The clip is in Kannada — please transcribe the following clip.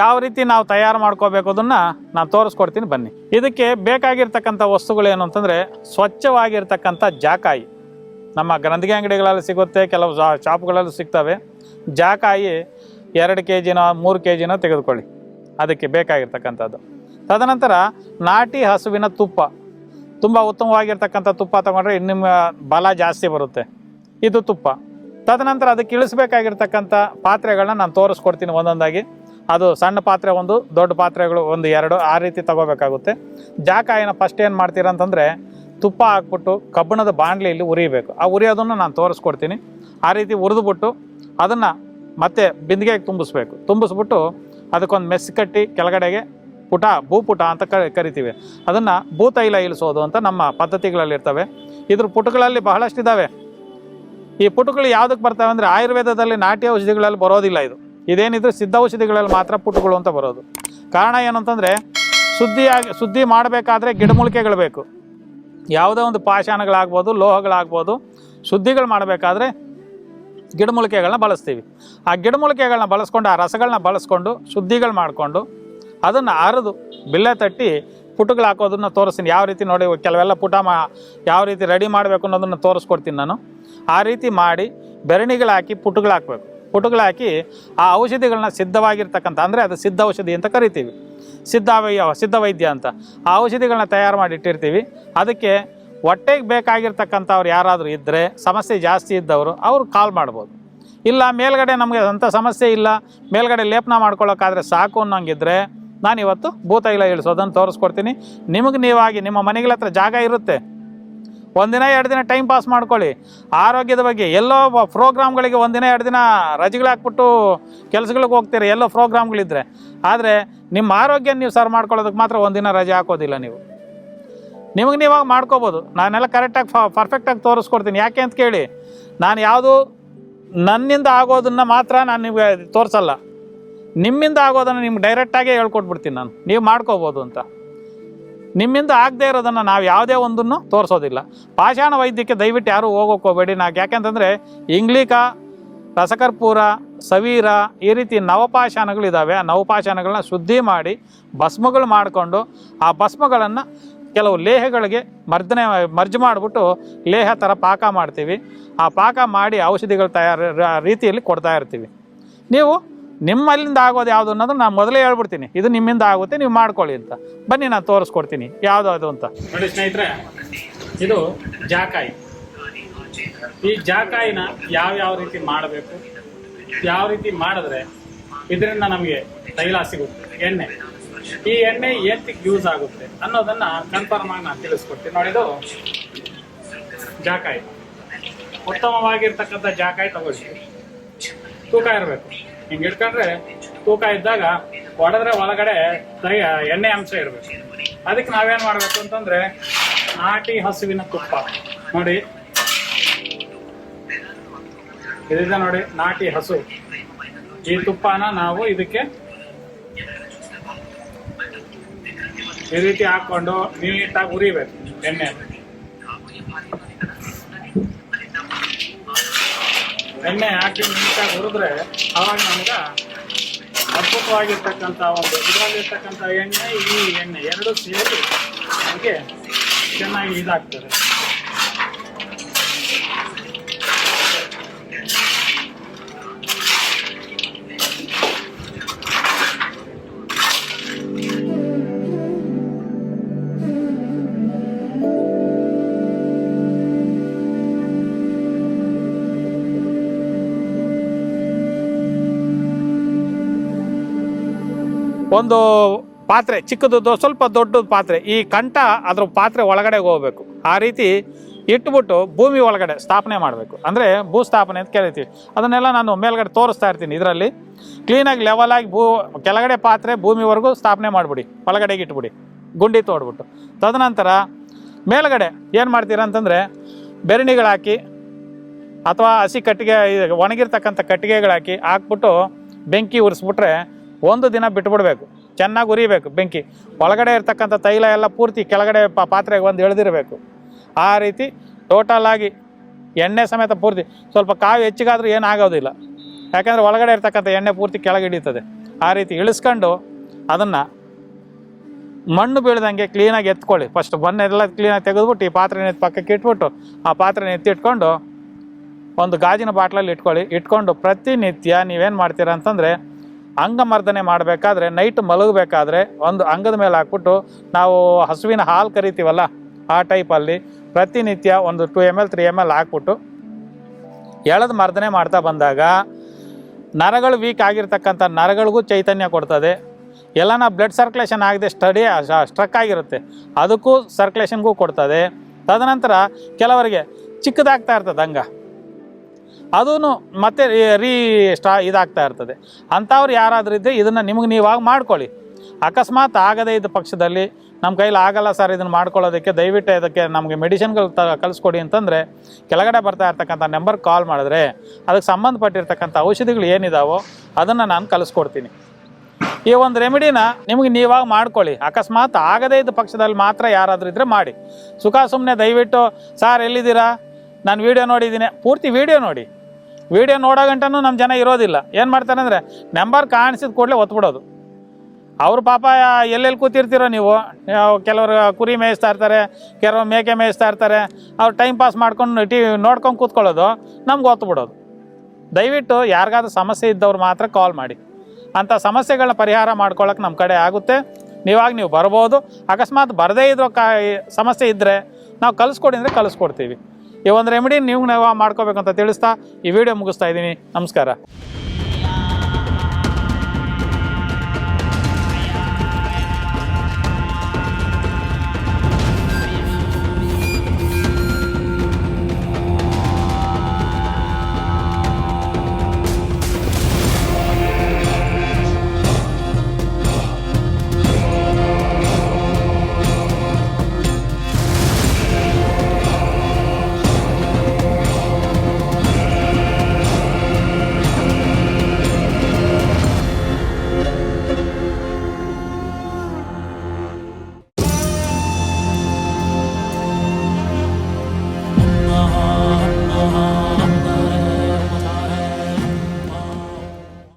ಯಾವ ರೀತಿ ನಾವು ತಯಾರು ಮಾಡ್ಕೋಬೇಕು ಅದನ್ನ ನಾನು ತೋರಿಸ್ಕೊಡ್ತೀನಿ ಬನ್ನಿ. ಇದಕ್ಕೆ ಬೇಕಾಗಿರ್ತಕ್ಕಂಥ ವಸ್ತುಗಳು ಏನು ಅಂತಂದರೆ ಸ್ವಚ್ಛವಾಗಿರ್ತಕ್ಕಂಥ ಜಾಕಾಯಿ. ನಮ್ಮ ಗ್ರಂಥಿಗೆ ಅಂಗಡಿಗಳಲ್ಲಿ ಸಿಗುತ್ತೆ, ಕೆಲವು ಶಾಪ್ಗಳಲ್ಲಿ ಶಾಪ್ಗಳಲ್ಲೂ ಸಿಗ್ತವೆ. ಜಾಕಾಯಿ ಎರಡು ಕೆ ಜಿನೋ ಮೂರು ಕೆ ಜಿನೋ ತೆಗೆದುಕೊಳ್ಳಿ. ಅದಕ್ಕೆ ಬೇಕಾಗಿರ್ತಕ್ಕಂಥದ್ದು. ತದನಂತರ ನಾಟಿ ಹಸುವಿನ ತುಪ್ಪ. ತುಂಬ ಉತ್ತಮವಾಗಿರ್ತಕ್ಕಂಥ ತುಪ್ಪ ತಗೊಂಡ್ರೆ ನಿಮ್ಮ ಬಲ ಜಾಸ್ತಿ ಬರುತ್ತೆ. ಇದು ತುಪ್ಪ. ತದನಂತರ ಅದಕ್ಕೆ ಇಳಿಸ್ಬೇಕಾಗಿರ್ತಕ್ಕಂಥ ಪಾತ್ರೆಗಳನ್ನ ನಾನು ತೋರಿಸ್ಕೊಡ್ತೀನಿ ಒಂದೊಂದಾಗಿ. ಅದು ಸಣ್ಣ ಪಾತ್ರೆ ಒಂದು, ದೊಡ್ಡ ಪಾತ್ರೆಗಳು ಒಂದು, ಎರಡು, ಆ ರೀತಿ ತಗೋಬೇಕಾಗುತ್ತೆ. ಜಾಕಾಯಿನ ಫಸ್ಟ್ ಏನು ಮಾಡ್ತೀರಂತಂದರೆ ತುಪ್ಪ ಹಾಕ್ಬಿಟ್ಟು ಕಬ್ಬಿಣದ ಬಾಣಲೆಯಲ್ಲಿ ಉರಿಬೇಕು. ಆ ಉರಿಯೋದನ್ನು ನಾನು ತೋರಿಸ್ಕೊಡ್ತೀನಿ. ಆ ರೀತಿ ಉರಿದ್ಬಿಟ್ಟು ಅದನ್ನು ಮತ್ತೆ ಬಿಂದಿಗೆಗೆ ತುಂಬಿಸ್ಬೇಕು. ತುಂಬಿಸ್ಬಿಟ್ಟು ಅದಕ್ಕೊಂದು ಮೆಸ್ ಕಟ್ಟಿ ಕೆಳಗಡೆಗೆ ಪುಟ, ಭೂಪುಟ ಅಂತ ಕರಿತೀವಿ. ಅದನ್ನು ಭೂತೈಲ ಇಳಿಸೋದು ಅಂತ ನಮ್ಮ ಪದ್ಧತಿಗಳಲ್ಲಿ ಇರ್ತವೆ ಇದ್ರ ಪುಟಗಳಲ್ಲಿ ಬಹಳಷ್ಟಿದ್ದಾವೆ ಈ ಪುಟಗಳು ಯಾವುದಕ್ಕೆ ಬರ್ತವೆ ಅಂದರೆ ಆಯುರ್ವೇದದಲ್ಲಿ ನಾಟಿ ಔಷಧಿಗಳಲ್ಲಿ ಬರೋದಿಲ್ಲ ಇದು. ಇದೇನಿದ್ರು ಸಿದ್ಧ ಔಷಧಿಗಳಲ್ಲಿ ಮಾತ್ರ ಪುಟ್ಟುಗಳು ಅಂತ ಬರೋದು. ಕಾರಣ ಏನಂತಂದರೆ ಸುದ್ದಿಯಾಗಿ ಸುದ್ದಿ ಮಾಡಬೇಕಾದ್ರೆ ಗಿಡಮೂಲಿಕೆಗಳು ಬೇಕು. ಯಾವುದೇ ಒಂದು ಪಾಷಾಣಗಳಾಗ್ಬೋದು, ಲೋಹಗಳಾಗ್ಬೋದು ಸುದ್ದಿಗಳು ಮಾಡಬೇಕಾದ್ರೆ ಗಿಡಮೂಲಿಕೆಗಳನ್ನ ಬಳಸ್ತೀವಿ. ಆ ಗಿಡಮೂಲಿಕೆಗಳನ್ನ ಬಳಸ್ಕೊಂಡು, ಆ ರಸಗಳನ್ನ ಬಳಸ್ಕೊಂಡು, ಶುದ್ಧಿಗಳು ಮಾಡಿಕೊಂಡು, ಅದನ್ನು ಅರೆದು ಬಿಲ್ಲೆ ತಟ್ಟಿ ಪುಟಗಳು ಹಾಕೋದನ್ನ ತೋರಿಸ್ತೀನಿ. ಯಾವ ರೀತಿ ನೋಡಿ, ಕೆಲವೆಲ್ಲ ಪುಟ ಮಾ, ಯಾವ ರೀತಿ ರೆಡಿ ಮಾಡಬೇಕು ಅನ್ನೋದನ್ನು ತೋರಿಸ್ಕೊಡ್ತೀನಿ ನಾನು. ಆ ರೀತಿ ಮಾಡಿ ಬೆರಣಿಗಳು ಹಾಕಿ ಪುಟಗಳು ಹಾಕಬೇಕು ಪುಟಗಳು ಹಾಕಿ ಆ ಔಷಧಿಗಳನ್ನ ಸಿದ್ಧವಾಗಿರ್ತಕ್ಕಂಥ, ಅಂದರೆ ಅದು ಸಿದ್ಧ ಔಷಧಿ ಅಂತ ಕರಿತೀವಿ. ಸಿದ್ಧ ಸಿದ್ಧವೈದ್ಯ ಸಿದ್ಧ ವೈದ್ಯ ಅಂತ. ಆ ಔಷಧಿಗಳನ್ನ ತಯಾರು ಮಾಡಿ ಇಟ್ಟಿರ್ತೀವಿ. ಅದಕ್ಕೆ ಹೊಟ್ಟೆಗೆ ಬೇಕಾಗಿರ್ತಕ್ಕಂಥವ್ರು ಯಾರಾದರೂ ಇದ್ದರೆ ಸಮಸ್ಯೆ ಜಾಸ್ತಿ ಇದ್ದವರು, ಅವ್ರು ಕಾಲ್ ಮಾಡ್ಬೋದು. ಇಲ್ಲ, ಮೇಲ್ಗಡೆ ನಮಗೆ ಅಂಥ ಸಮಸ್ಯೆ ಇಲ್ಲ, ಮೇಲ್ಗಡೆ ಲೇಪನ ಮಾಡ್ಕೊಳ್ಳೋಕ್ಕಾದ್ರೆ ಸಾಕು ಅನ್ನೋಂಗಿದ್ರೆ ನಾನು ಇವತ್ತು ಭೂತೈಲ ಇಳಿಸೋದನ್ನು ತೋರಿಸ್ಕೊಡ್ತೀನಿ. ನಿಮಗೆ ನೀವಾಗಿ ನಿಮ್ಮ ಮನೆಗಳ ಹತ್ರ ಜಾಗ ಇರುತ್ತೆ. ಒಂದಿನ ಎರಡು ದಿನ ಟೈಮ್ ಪಾಸ್ ಮಾಡ್ಕೊಳ್ಳಿ. ಆರೋಗ್ಯದ ಬಗ್ಗೆ ಎಲ್ಲೋ ಪ್ರೋಗ್ರಾಮ್ಗಳಿಗೆ ಒಂದಿನ ಎರಡು ದಿನ ರಜೆಗಳಾಕ್ಬಿಟ್ಟು ಕೆಲಸಗಳಿಗೆ ಹೋಗ್ತೀರಿ, ಎಲ್ಲೋ ಪ್ರೋಗ್ರಾಮ್ಗಳಿದ್ರೆ ಆದರೆ ನಿಮ್ಮ ಆರೋಗ್ಯ ನೀವು ಸರ್ ಮಾಡ್ಕೊಳ್ಳೋದಕ್ಕೆ ಮಾತ್ರ ಒಂದಿನ ರಜೆ ಹಾಕೋದಿಲ್ಲ ನೀವು. ನಿಮಗೆ ನೀವಾಗ ಮಾಡ್ಕೋಬೋದು. ನಾನೆಲ್ಲ ಕರೆಕ್ಟಾಗಿ ಪರ್ಫೆಕ್ಟಾಗಿ ತೋರಿಸ್ಕೊಡ್ತೀನಿ. ಯಾಕೆ ಅಂತ ಕೇಳಿ, ನಾನು ಯಾವುದು ನನ್ನಿಂದ ಆಗೋದನ್ನು ಮಾತ್ರ ನಾನು ನಿಮಗೆ ತೋರಿಸಲ್ಲ. ನಿಮ್ಮಿಂದ ಆಗೋದನ್ನು ನಿಮ್ಗೆ ಡೈರೆಕ್ಟಾಗೇ ಹೇಳ್ಕೊಟ್ಬಿಡ್ತೀನಿ ನಾನು. ನೀವು ಮಾಡ್ಕೋಬೋದು ಅಂತ. ನಿಮ್ಮಿಂದ ಆಗದೆ ಇರೋದನ್ನು ನಾವು ಯಾವುದೇ ಒಂದನ್ನು ತೋರಿಸೋದಿಲ್ಲ. ಪಾಷಾಣ ವೈದ್ಯಕ್ಕೆ ದಯವಿಟ್ಟು ಯಾರೂ ಹೋಗೋಕೆ ಹೋಗಬೇಡಿ ನಾವು ಯಾಕೆಂತಂದರೆ ಇಂಗ್ಲಿಕ, ರಸಕರ್ಪೂರ, ಸವೀರ ಈ ರೀತಿ ನವಪಾಷಾಣಗಳಿದ್ದಾವೆ ಆ ನವಪಾಷಾಣಗಳನ್ನ ಶುದ್ಧಿ ಮಾಡಿ ಭಸ್ಮಗಳು ಮಾಡಿಕೊಂಡು ಆ ಭಸ್ಮಗಳನ್ನು ಕೆಲವು ಲೇಹಗಳಿಗೆ ಮರ್ದನೆ ಮರ್ಜ್ ಮಾಡಿಬಿಟ್ಟು ಲೇಹ ಥರ ಪಾಕ ಮಾಡ್ತೀವಿ. ಆ ಪಾಕ ಮಾಡಿ ಔಷಧಿಗಳು ತಯಾರು ರೀತಿಯಲ್ಲಿ ಕೊಡ್ತಾ ಇರ್ತೀವಿ. ನೀವು ನಿಮ್ಮಲ್ಲಿಂದ ಆಗೋದು ಯಾವುದು ಅನ್ನೋದು ನಾನು ಮೊದಲೇ ಹೇಳ್ಬಿಡ್ತೀನಿ. ಇದು ನಿಮ್ಮಿಂದ ಆಗುತ್ತೆ, ನೀವು ಮಾಡ್ಕೊಳ್ಳಿ ಅಂತ. ಬನ್ನಿ, ನಾನು ತೋರಿಸ್ಕೊಡ್ತೀನಿ. ಯಾವುದು ಅದು ಅಂತ. ನೋಡಿ ಸ್ನೇಹಿತರೆ, ಇದು ಜಾಕಾಯಿ. ಈ ಜಾಕಾಯಿನ ಯಾವ ಯಾವ ರೀತಿ ಮಾಡಬೇಕು? ಯಾವ ರೀತಿ ಮಾಡಿದ್ರೆ ಇದರಿಂದ ನಮಗೆ ತೈಲ ಸಿಗುತ್ತೆ? ಎಣ್ಣೆ. ಈ ಎಣ್ಣೆ ಏತಕ್ಕೆ ಯೂಸ್ ಆಗುತ್ತೆ ಅನ್ನೋದನ್ನ ಕನ್ಫರ್ಮ್ ಆಗಿ ನಾನು ತಿಳಿಸ್ಕೊಡ್ತೀನಿ. ನೋಡಿದು ಜಾಕಾಯಿ. ಉತ್ತಮವಾಗಿರ್ತಕ್ಕಂಥ ಜಾಕಾಯಿ ತಗೊಳ್ಳಿ. ತೂಕ ಇರಬೇಕು. ಹಿಂಗೆ ಇಟ್ಕೊಂಡ್ರೆ ತೂಕ ಇದ್ದಾಗ ಹೊಡೆದ್ರೆ ಒಳಗಡೆ ಎಣ್ಣೆ ಅಂಶ ಇರಬೇಕು. ಅದಕ್ಕೆ ನಾವೇನು ಮಾಡಬೇಕು ಅಂತಂದ್ರೆ ನಾಟಿ ಹಸುವಿನ ತುಪ್ಪ. ನೋಡಿ. ಇದಿದೆ ನೋಡಿ, ನಾಟಿ ಹಸು. ಈ ತುಪ್ಪನ ನಾವು ಇದಕ್ಕೆ ಈ ರೀತಿ ಹಾಕೊಂಡು ನೀಟಾಗಿ ಉರಿಬೇಕು ಎಣ್ಣೆ ಎಣ್ಣೆ ಹಾಕಿ ನೀಟಾಗಿ ಹುರಿದ್ರೆ ಅವಾಗ ನಮ್ಗೆ ಅದ್ಭುತವಾಗಿರ್ತಕ್ಕಂಥ ಒಂದು ಇದರಲ್ಲಿರ್ತಕ್ಕಂಥ ಎಣ್ಣೆ, ಈ ಎಣ್ಣೆ ಎರಡು ಸೇರಿ ನಮಗೆ ಚೆನ್ನಾಗಿ ಇದಾಗ್ತದೆ. ಒಂದು ಪಾತ್ರೆ ಚಿಕ್ಕದು ಸ್ವಲ್ಪ ದೊಡ್ಡದು ಪಾತ್ರೆ, ಈ ಕಂಠ ಅದ್ರ ಪಾತ್ರೆ ಒಳಗಡೆ ಹೋಗ್ಬೇಕು. ಆ ರೀತಿ ಇಟ್ಬಿಟ್ಟು ಭೂಮಿ ಒಳಗಡೆ ಸ್ಥಾಪನೆ ಮಾಡಬೇಕು. ಅಂದರೆ ಭೂ ಸ್ಥಾಪನೆ ಅಂತ ಕರಿತೀವಿ ಅದನ್ನೆಲ್ಲ ನಾನು ಮೇಲ್ಗಡೆ ತೋರಿಸ್ತಾ ಇರ್ತೀನಿ ಇದರಲ್ಲಿ. ಕ್ಲೀನಾಗಿ ಲೆವಲಾಗಿ ಭೂ, ಕೆಳಗಡೆ ಪಾತ್ರೆ ಭೂಮಿವರೆಗೂ ಸ್ಥಾಪನೆ ಮಾಡಿಬಿಡಿ. ಒಳಗಡೆಗೆ ಇಟ್ಬಿಡಿ. ಗುಂಡಿ ತೋಡ್ಬಿಟ್ಟು. ತದನಂತರ ಮೇಲ್ಗಡೆ ಏನು ಮಾಡ್ತೀರಾ ಅಂತಂದರೆ ಬೆರಣಿಗಳಾಕಿ ಅಥವಾ ಹಸಿ ಕಟ್ಟಿಗೆ, ಒಣಗಿರ್ತಕ್ಕಂಥ ಕಟ್ಟಿಗೆಗಳಾಕಿ ಹಾಕ್ಬಿಟ್ಟು ಬೆಂಕಿ ಉರಿಸ್ಬಿಟ್ರೆ ಒಂದು ದಿನ ಬಿಟ್ಬಿಡ್ಬೇಕು. ಚೆನ್ನಾಗಿ ಉರಿಬೇಕು ಬೆಂಕಿ. ಒಳಗಡೆ ಇರ್ತಕ್ಕಂಥ ತೈಲ ಎಲ್ಲ ಪೂರ್ತಿ ಕೆಳಗಡೆ ಪಾತ್ರೆಗೆ ಒಂದು ಎಳೆದಿರಬೇಕು. ಆ ರೀತಿ ಟೋಟಲ್ ಆಗಿ ಎಣ್ಣೆ ಸಮೇತ ಪೂರ್ತಿ ಸ್ವಲ್ಪ ಕಾವು ಹೆಚ್ಚಿಗಾದ್ರೂ ಏನಾಗೋದಿಲ್ಲ ಯಾಕೆಂದರೆ ಒಳಗಡೆ ಇರ್ತಕ್ಕಂಥ ಎಣ್ಣೆ ಪೂರ್ತಿ ಕೆಳಗೆ ಹಿಡಿತದೆ ಆ ರೀತಿ ಇಳಿಸ್ಕೊಂಡು ಅದನ್ನು ಮಣ್ಣು ಬೀಳ್ದಂಗೆ ಕ್ಲೀನಾಗಿ ಎತ್ಕೊಳ್ಳಿ. ಫಸ್ಟ್ ಬನ್ನೆಲ್ಲ ಕ್ಲೀನಾಗಿ ತೆಗೆದುಬಿಟ್ಟು ಈ ಪಾತ್ರೆನ ಪಕ್ಕಕ್ಕೆ ಇಟ್ಬಿಟ್ಟು ಆ ಪಾತ್ರೆನ ಎತ್ತಿಟ್ಕೊಂಡು ಒಂದು ಗಾಜಿನ ಬಾಟ್ಲಲ್ಲಿ ಇಟ್ಕೊಳ್ಳಿ. ಇಟ್ಕೊಂಡು ಪ್ರತಿನಿತ್ಯ ನೀವೇನು ಮಾಡ್ತೀರಾ ಅಂತಂದರೆ ಅಂಗಮರ್ದನೆ ಮಾಡಬೇಕಾದ್ರೆ ನೈಟ್ ಮಲಗಬೇಕಾದ್ರೆ ಒಂದು ಅಂಗದ ಮೇಲೆ ಹಾಕ್ಬಿಟ್ಟು ನಾವು ಹಸುವಿನ ಹಾಲು ಕರಿತೀವಲ್ಲ, ಆ ಟೈಪಲ್ಲಿ ಪ್ರತಿನಿತ್ಯ ಒಂದು two M L three M L ಹಾಕ್ಬಿಟ್ಟು ಎಳೆದು ಮರ್ದನೆ ಮಾಡ್ತಾ ಬಂದಾಗ ನರಗಳು ವೀಕ್ ಆಗಿರ್ತಕ್ಕಂಥ ನರಗಳಿಗೂ ಚೈತನ್ಯ ಕೊಡ್ತದೆ. ಎಲ್ಲನ ಬ್ಲಡ್ ಸರ್ಕ್ಯುಲೇಷನ್ ಆಗದೆ ಸ್ಟಡಿ ಸ್ಟ್ರಕ್ ಆಗಿರುತ್ತೆ. ಅದಕ್ಕೂ ಸರ್ಕ್ಯುಲೇಷನ್ಗೂ ಕೊಡ್ತದೆ. ತದನಂತರ ಕೆಲವರಿಗೆ ಚಿಕ್ಕದಾಗ್ತಾ ಇರ್ತದೆ ಅಂಗ. ಅದೂ ಮತ್ತೆ ರೀ ಸ್ಟಾ ಇದಾಗ್ತಾ ಇರ್ತದೆ. ಅಂಥವ್ರು ಯಾರಾದರೂ ಇದ್ದರೆ ಇದನ್ನು ನಿಮಗೆ ನೀವಾಗ ಮಾಡ್ಕೊಳ್ಳಿ. ಅಕಸ್ಮಾತ್ ಆಗದೇ ಇದ್ದ ಪಕ್ಷದಲ್ಲಿ ನಮ್ಮ ಕೈಲಿ ಆಗಲ್ಲ ಸರ್ ಇದನ್ನು ಮಾಡ್ಕೊಳ್ಳೋದಕ್ಕೆ, ದಯವಿಟ್ಟು ಇದಕ್ಕೆ ನಮಗೆ ಮೆಡಿಸಿನ್ಗಳು ತ ಕಳಿಸ್ಕೊಡಿ ಅಂತಂದರೆ ಕೆಳಗಡೆ ಬರ್ತಾ ಇರ್ತಕ್ಕಂಥ ನಂಬರ್ ಕಾಲ್ ಮಾಡಿದ್ರೆ ಅದಕ್ಕೆ ಸಂಬಂಧಪಟ್ಟಿರ್ತಕ್ಕಂಥ ಔಷಧಿಗಳು ಏನಿದಾವೋ ಅದನ್ನು ನಾನು ಕಲಿಸ್ಕೊಡ್ತೀನಿ ಈ ಒಂದು ರೆಮಿಡಿನ ನಿಮಗೆ ನೀವಾಗ ಮಾಡ್ಕೊಳ್ಳಿ. ಅಕಸ್ಮಾತ್ ಆಗದೇ ಇದ್ದ ಪಕ್ಷದಲ್ಲಿ ಮಾತ್ರ ಯಾರಾದರೂ ಇದ್ದರೆ ಮಾಡಿ. ಸುಖ ಸುಮ್ಮನೆ ದಯವಿಟ್ಟು, ಸಾರ್ ಎಲ್ಲಿದ್ದೀರಾ? ನಾನು ವೀಡಿಯೋ ನೋಡಿದ್ದೀನಿ. ಪೂರ್ತಿ ವೀಡಿಯೋ ನೋಡಿ. ವೀಡಿಯೋ ನೋಡೋ ಗಂಟನೂ ನಮ್ಮ ಜನ ಇರೋದಿಲ್ಲ. ಏನು ಮಾಡ್ತಾರೆ ಅಂದರೆ, ನಂಬರ್ ಕಾಣಿಸಿದ ಕೂಡಲೇ ಒತ್ಬಿಡೋದು ಅವ್ರ ಪಾಪ ಎಲ್ಲೆಲ್ಲಿ ಕೂತಿರ್ತೀರೋ ನೀವು ಕೆಲವರು ಕುರಿ ಮೇಯಿಸ್ತಾ ಇರ್ತಾರೆ, ಕೆಲವರು ಮೇಕೆ ಮೇಯಿಸ್ತಾ ಇರ್ತಾರೆ, ಅವ್ರು ಟೈಮ್ ಪಾಸ್ ಮಾಡ್ಕೊಂಡು ಟಿ ನೋಡ್ಕೊಂಡು ಕೂತ್ಕೊಳ್ಳೋದು, ನಮ್ಗೆ ಒತ್ತು ಬಿಡೋದು. ದಯವಿಟ್ಟು ಯಾರಿಗಾದ್ರೂ ಸಮಸ್ಯೆ ಇದ್ದವ್ರು ಮಾತ್ರ ಕಾಲ್ ಮಾಡಿ. ಅಂಥ ಸಮಸ್ಯೆಗಳನ್ನ ಪರಿಹಾರ ಮಾಡ್ಕೊಳ್ಳೋಕೆ ನಮ್ಮ ಕಡೆ ಆಗುತ್ತೆ. ನೀವಾಗ ನೀವು ಬರ್ಬೋದು. ಅಕಸ್ಮಾತ್ ಬರದೇ ಇದ್ರೋ ಕಾ ಸಮಸ್ಯೆ ಇದ್ದರೆ ನಾವು ಕಲಿಸ್ಕೊಡಿ ಅಂದರೆ ಕಲಿಸ್ಕೊಡ್ತೀವಿ. ಈ ಒಂದು ರೆಮಿಡಿ ನೀವು ನಾವು ಮಾಡ್ಕೋಬೇಕಂತ ತಿಳಿಸ್ತಾ ಈ ವಿಡಿಯೋ ಮುಗಿಸ್ತಾ ಇದ್ದೀನಿ. ನಮಸ್ಕಾರ.